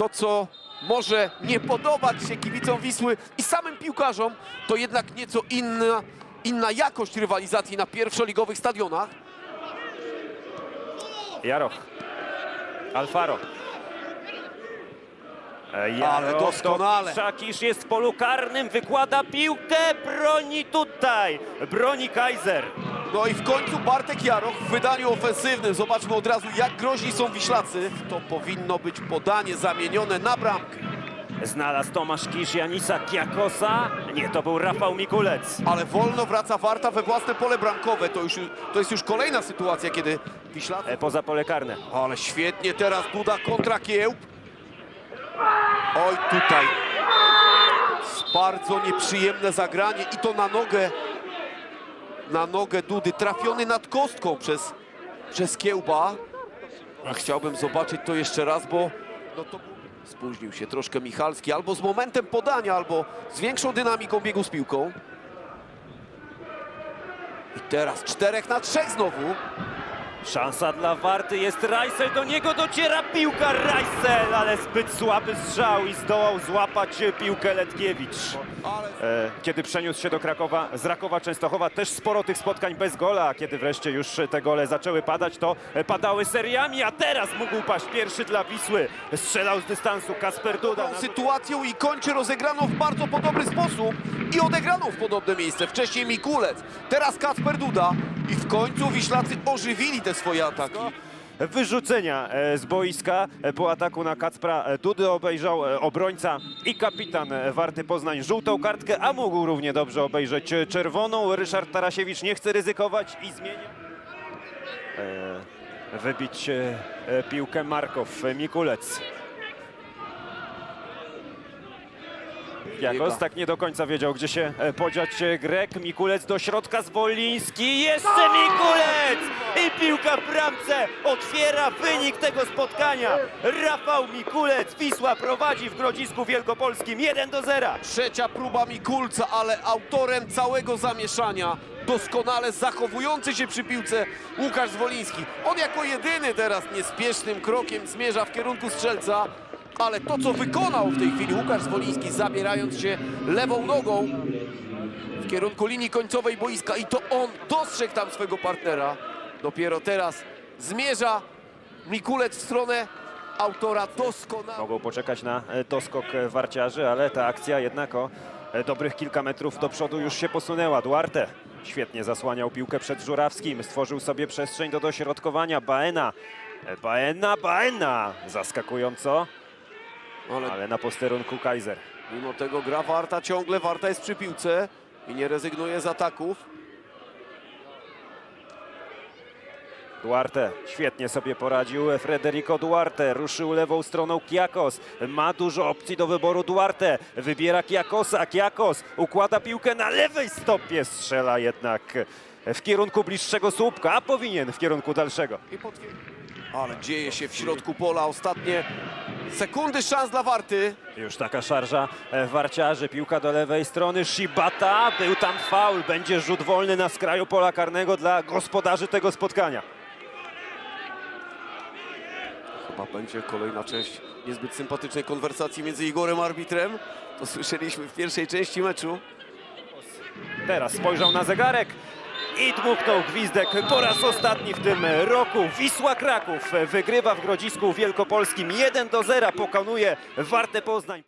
to, co może nie podobać się kibicom Wisły i samym piłkarzom, to jednak nieco inna, inna jakość rywalizacji na pierwszoligowych stadionach. Jaroch. Alfaro. Jaroch Ale doskonale. do- Szakisz jest w polu karnym, wykłada piłkę, broni tutaj. Broni Kaiser. No i w końcu Bartek Jaroch w wydaniu ofensywnym. Zobaczmy od razu, jak groźni są Wiślacy. To powinno być podanie zamienione na bramkę. Znalazł Tomasz Kisz Janisa Kiakosa. Nie, to był Rafał Mikulec. Ale wolno wraca Warta we własne pole bramkowe. To, już, to jest już kolejna sytuacja, kiedy Wiślacy... E, Poza pole karne. Ale świetnie teraz Duda kontra Kiełb. Oj, tutaj. Bardzo nieprzyjemne zagranie i to na nogę. Na nogę Dudy. Trafiony nad kostką przez, przez Kiełba. A chciałbym zobaczyć to jeszcze raz, bo no to spóźnił się troszkę Michalski. Albo z momentem podania, albo z większą dynamiką biegu z piłką. I teraz czterech na trzech znowu. Szansa dla Warty jest Rajsel, do niego dociera piłka Rajsel, ale zbyt słaby strzał i zdołał złapać piłkę Letkiewicz. E, Kiedy przeniósł się do Krakowa, z Rakowa Częstochowa też sporo tych spotkań bez gola, kiedy wreszcie już te gole zaczęły padać, to e, padały seriami, a teraz mógł paść pierwszy dla Wisły. Strzelał z dystansu Kasper Duda. sytuacją i kończy rozegraną w bardzo podobny sposób i odegraną w podobne miejsce. Wcześniej Mikulec, teraz Kacper Duda i w końcu Wiślacy ożywili te swoje ataki. Wyrzucenia e, z boiska e, po ataku na Kacpra e, Dudy obejrzał obrońca i kapitan Warty Poznań żółtą kartkę, a mógł równie dobrze obejrzeć czerwoną. Ryszard Tarasiewicz nie chce ryzykować i zmienia. Wybić piłkę Markow, Mikulec. Jakos tak nie do końca wiedział, gdzie się e, podziać e, Grek. Mikulec do środka, Zwoliński. Jeszcze Mikulec! I piłka w bramce otwiera wynik tego spotkania. Rafał Mikulec. Wisła prowadzi w Grodzisku Wielkopolskim 1 do 0. Trzecia próba Mikulca, ale autorem całego zamieszania, doskonale zachowujący się przy piłce Łukasz Zwoliński. On jako jedyny teraz niespiesznym krokiem zmierza w kierunku strzelca, ale to co wykonał w tej chwili Łukasz Zwoliński, zabierając się lewą nogą w kierunku linii końcowej boiska i to on dostrzegł tam swego partnera. Dopiero teraz zmierza Mikulec w stronę autora doskonale. Mogą poczekać na e, doskok e, warciarzy, ale ta akcja jednak o e, dobrych kilka metrów do przodu już się posunęła. Duarte świetnie zasłaniał piłkę przed Żurawskim, stworzył sobie przestrzeń do dośrodkowania. Baena, Baena, Baena! Zaskakująco, Ale ale na posterunku Kaiser. Mimo tego gra Warta ciągle, Warta jest przy piłce i nie rezygnuje z ataków. Duarte świetnie sobie poradził. Federico Duarte ruszył lewą stroną Kiakos. Ma dużo opcji do wyboru Duarte. Wybiera Kiakosa. Kiakos układa piłkę na lewej stopie. Strzela jednak w kierunku bliższego słupka, a powinien w kierunku dalszego. Ale dzieje się w środku pola ostatnie sekundy szans dla Warty. Już taka szarża e, warciarzy. Piłka do lewej strony. Shibata. Był tam faul. Będzie rzut wolny na skraju pola karnego dla gospodarzy tego spotkania. Chyba będzie kolejna część niezbyt sympatycznej konwersacji między Igorem a arbitrem. To słyszeliśmy w pierwszej części meczu. Teraz spojrzał na zegarek i dmuchnął gwizdek po raz ostatni w tym roku. Wisła Kraków wygrywa w Grodzisku Wielkopolskim 1 do 0. Pokonuje Wartę Poznań.